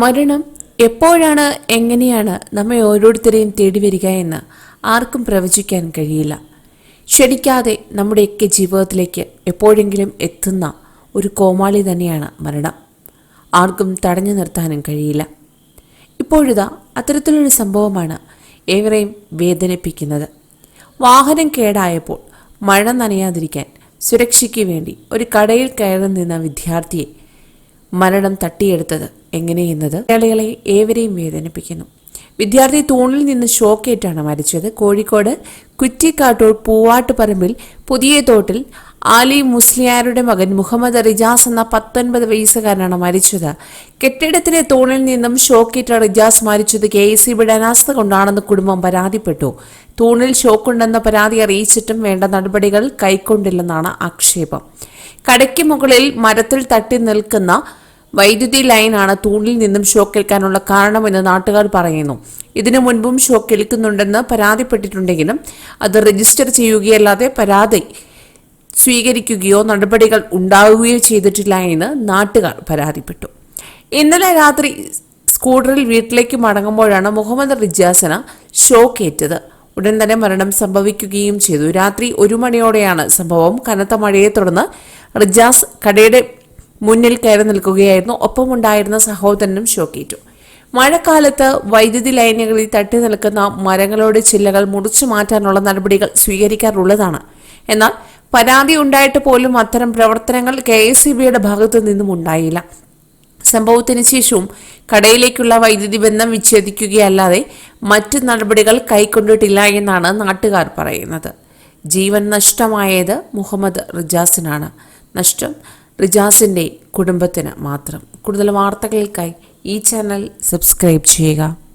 മരണം എപ്പോഴാണ് എങ്ങനെയാണ് നമ്മെ ഓരോരുത്തരെയും തേടി വരിക എന്ന് ആർക്കും പ്രവചിക്കാൻ കഴിയില്ല. ക്ഷണിക്കാതെ നമ്മുടെയൊക്കെ ജീവിതത്തിലേക്ക് എപ്പോഴെങ്കിലും എത്തുന്ന ഒരു കോമാളി തന്നെയാണ് മരണം. ആർക്കും തടഞ്ഞു നിർത്താനും കഴിയില്ല. ഇപ്പോഴിതാ അത്തരത്തിലൊരു സംഭവമാണ് ഏവരെയും വേദനിപ്പിക്കുന്നത്. വാഹനം കേടായപ്പോൾ മഴ നനയാതിരിക്കാൻ സുരക്ഷയ്ക്ക് വേണ്ടി ഒരു കടയിൽ കയറി നിന്ന വിദ്യാർത്ഥിയെ മരണം തട്ടിയെടുത്തത് എങ്ങനെയെന്നത് മലയാളികളെ ഏവരെയും വേദനിപ്പിക്കുന്നു. വിദ്യാർത്ഥി തൂണിൽ നിന്ന് ഷോക്കേറ്റാണ് മരിച്ചത്. കോഴിക്കോട് കുറ്റിക്കാട്ടൂർ പൂവാട്ടുപറമ്പിൽ പുതിയ തോട്ടിൽ ആലി മുസ്ലിയാരുടെ മകൻ മുഹമ്മദ് റിജാസ് എന്ന പത്തൊൻപത് വയസ്സുകാരനാണ് മരിച്ചത്. കെട്ടിടത്തിലെ തൂണിൽ നിന്നും ഷോക്കേറ്റ റിജാസ് മരിച്ചത് കെ എസ് സി ബിയുടെ അനാസ്ഥ കൊണ്ടാണെന്ന് കുടുംബം പരാതിപ്പെട്ടു. തൂണിൽ ഷോക്കുണ്ടെന്ന പരാതി അറിയിച്ചിട്ടും വേണ്ട നടപടികൾ കൈക്കൊണ്ടില്ലെന്നാണ് ആക്ഷേപം. കടയ്ക്ക് മുകളിൽ മരത്തിൽ തട്ടി നിൽക്കുന്ന വൈദ്യുതി ലൈനാണ് തൂണിൽ നിന്നും ഷോക്കേൽക്കാനുള്ള കാരണമെന്ന് നാട്ടുകാർ പറയുന്നു. ഇതിനു മുൻപും ഷോക്കേൽക്കുന്നുണ്ടെന്ന് പരാതിപ്പെട്ടിട്ടുണ്ടെങ്കിലും അത് രജിസ്റ്റർ ചെയ്യുകയല്ലാതെ പരാതി സ്വീകരിക്കുകയോ നടപടികൾ ഉണ്ടാവുകയോ ചെയ്തിട്ടില്ല എന്ന് നാട്ടുകാർ പരാതിപ്പെട്ടു. ഇന്നലെ രാത്രി സ്കൂട്ടറിൽ വീട്ടിലേക്ക് മടങ്ങുമ്പോഴാണ് മുഹമ്മദ് റിജാസിന് ഷോക്കേറ്റത് ഉടൻ തന്നെ മരണം സംഭവിക്കുകയും ചെയ്തു. രാത്രി ഒരു മണിയോടെയാണ് സംഭവം. കനത്ത മഴയെ തുടർന്ന് റിജാസ് കടയുടെ മുന്നിൽ കയറി നിൽക്കുകയായിരുന്നു. ഒപ്പമുണ്ടായിരുന്ന സഹോദരനും ഷോക്കേറ്റു. മഴക്കാലത്ത് വൈദ്യുതി ലൈനുകളിൽ തട്ടി നിൽക്കുന്ന മരങ്ങളുടെ ചില്ലകൾ മുറിച്ചു മാറ്റാനുള്ള നടപടികൾ സ്വീകരിക്കാറുള്ളതാണ്. എന്നാൽ പരാതി ഉണ്ടായിട്ട് പോലും അത്തരം പ്രവർത്തനങ്ങൾ കെ എസ് സി ബിയുടെ ഭാഗത്തു നിന്നും ഉണ്ടായില്ല. സംഭവത്തിന് ശേഷവും കടയിലേക്കുള്ള വൈദ്യുതി ബന്ധം വിച്ഛേദിക്കുകയല്ലാതെ മറ്റ് നടപടികൾ കൈക്കൊണ്ടിട്ടില്ല എന്നാണ് നാട്ടുകാർ പറയുന്നത്. ജീവൻ നഷ്ടമായത് മുഹമ്മദ് റിജാസിനാണ്. നഷ്ടം റിജാസിന്റെ കുടുംബത്തിന് മാത്രം. കൂടുതൽ വാർത്തകൾക്കായി ഈ ചാനൽ സബ്സ്ക്രൈബ് ചെയ്യുക.